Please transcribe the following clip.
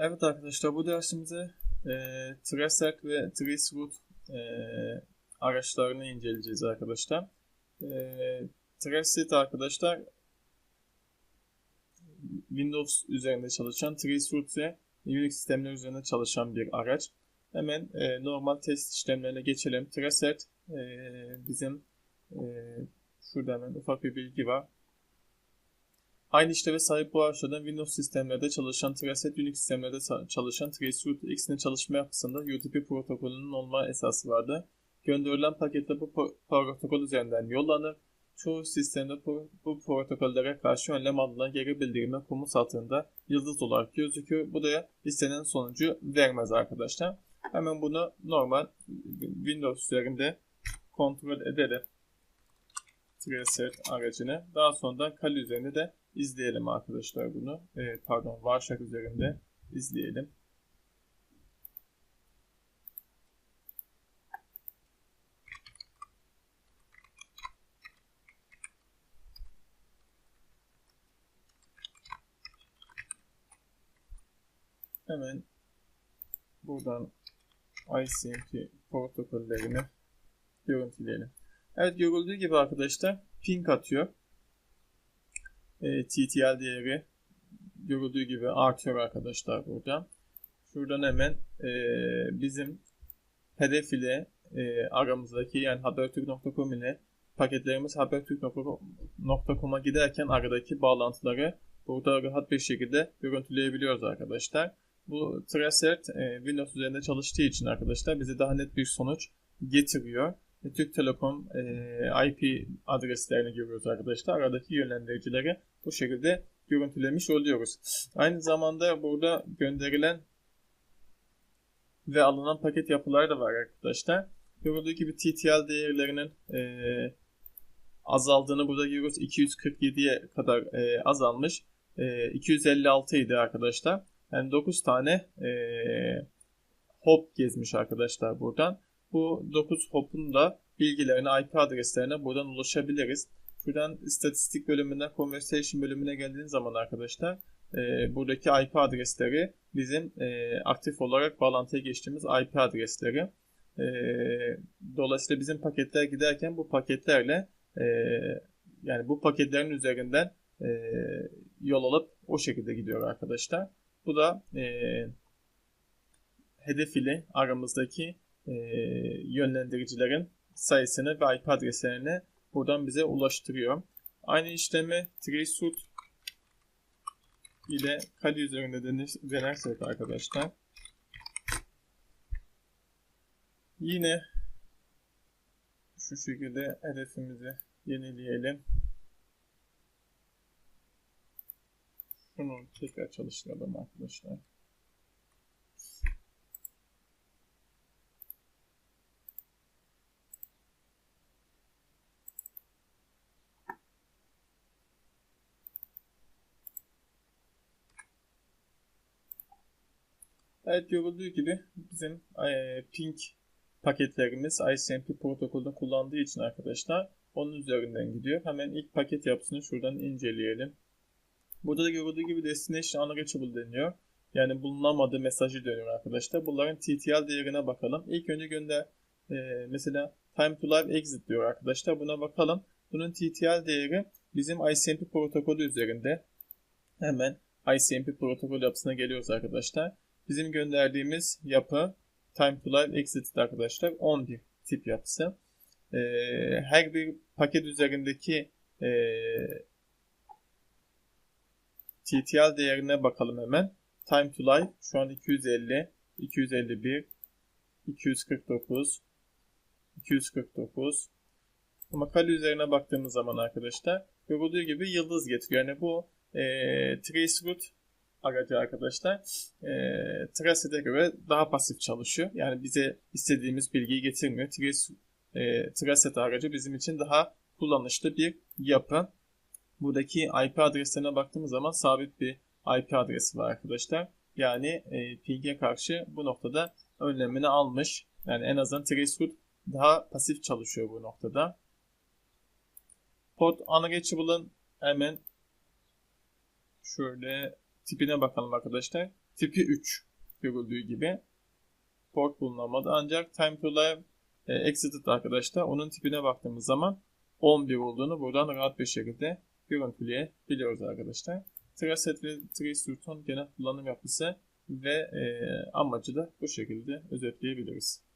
Evet arkadaşlar bu dersimizde e, Traceact ve Traceroute e, araçlarını inceleyeceğiz arkadaşlar. E, Traceact arkadaşlar Windows üzerinde çalışan Traceroute ve Unix sistemleri üzerinde çalışan bir araç. Hemen e, normal test işlemlerine geçelim. Traceact e, bizim e, şurada hemen ufak bir bilgi var. Aynı işleve sahip bu araçlardan Windows sistemlerde çalışan Traceact, Unix sistemlerde çalışan Traceroute X'in çalışma yapısında UDP protokolünün olma esası vardı. Gönderilen paketler bu protokol üzerinden yollanır. Çoğu sistemde bu, protokollere karşı önlem alınan geri bildirime komut satırında yıldız olarak gözüküyor. Bu da istenen sonucu vermez arkadaşlar. Hemen bunu normal Windows üzerinde kontrol edelim. Traceact aracını. Daha sonra Kali üzerinde de izleyelim arkadaşlar bunu. E, pardon Warshak üzerinde izleyelim. Hemen buradan ICMP protokollerini görüntüleyelim. Evet görüldüğü gibi arkadaşlar ping atıyor e, TTL değeri görüldüğü gibi artıyor arkadaşlar burada. Şuradan hemen e, bizim hedef ile e, aramızdaki yani habertürk.com ile paketlerimiz habertürk.com'a giderken aradaki bağlantıları burada rahat bir şekilde görüntüleyebiliyoruz arkadaşlar. Bu Traceact e, Windows üzerinde çalıştığı için arkadaşlar bize daha net bir sonuç getiriyor. Türk Telekom e, IP adreslerini görüyoruz arkadaşlar. Aradaki yönlendiricileri bu şekilde görüntülemiş oluyoruz. Aynı zamanda burada gönderilen ve alınan paket yapıları da var arkadaşlar. Görüldüğü gibi TTL değerlerinin e, azaldığını burada görüyoruz. 247'ye kadar e, azalmış. E, 256 idi arkadaşlar. Yani 9 tane e, hop gezmiş arkadaşlar buradan. Bu 9 hop'un da bilgilerine, IP adreslerine buradan ulaşabiliriz. Şuradan istatistik bölümünden conversation bölümüne geldiğiniz zaman arkadaşlar e, buradaki IP adresleri bizim e, aktif olarak bağlantıya geçtiğimiz IP adresleri. E, dolayısıyla bizim paketler giderken bu paketlerle e, yani bu paketlerin üzerinden e, yol alıp o şekilde gidiyor arkadaşlar. Bu da e, hedef ile aramızdaki e, yönlendiricilerin sayısını ve IP adreslerini buradan bize ulaştırıyor. Aynı işlemi Traceroute ile Kali üzerinde denersek arkadaşlar yine şu şekilde hedefimizi yenileyelim. Şunu tekrar çalıştıralım arkadaşlar. Evet görüldüğü gibi bizim e, ping paketlerimiz ICMP protokolünü kullandığı için arkadaşlar onun üzerinden gidiyor. Hemen ilk paket yapısını şuradan inceleyelim. Burada da görüldüğü gibi destination unreachable deniyor. Yani bulunamadığı mesajı dönüyor arkadaşlar. Bunların TTL değerine bakalım. İlk önce gönder e, mesela time to live exit diyor arkadaşlar. Buna bakalım. Bunun TTL değeri bizim ICMP protokolü üzerinde. Hemen ICMP protokol yapısına geliyoruz arkadaşlar. Bizim gönderdiğimiz yapı time to live exit arkadaşlar 11 tip yapısı. Ee, her bir paket üzerindeki e, TTL değerine bakalım hemen. Time to live şu an 250, 251, 249, 249. Ama kale üzerine baktığımız zaman arkadaşlar görüldüğü gibi yıldız getiriyor. Yani bu e, traceroute aracı arkadaşlar e, Trace'e göre daha pasif çalışıyor. Yani bize istediğimiz bilgiyi getirmiyor. Trace, e, Trace aracı bizim için daha kullanışlı bir yapı. Buradaki IP adreslerine baktığımız zaman sabit bir IP adresi var arkadaşlar. Yani e, ping'e karşı bu noktada önlemini almış. Yani en azından Traceroute daha pasif çalışıyor bu noktada. Port Unreachable'ın hemen şöyle tipine bakalım arkadaşlar. tipi 3 görüldüğü gibi port bulunamadı. Ancak time to live e, exited arkadaşlar onun tipine baktığımız zaman 11 olduğunu buradan rahat bir şekilde görüntüleyebiliyoruz arkadaşlar. Traset ve Trace genel kullanım yapısı ve e, amacı da bu şekilde özetleyebiliriz.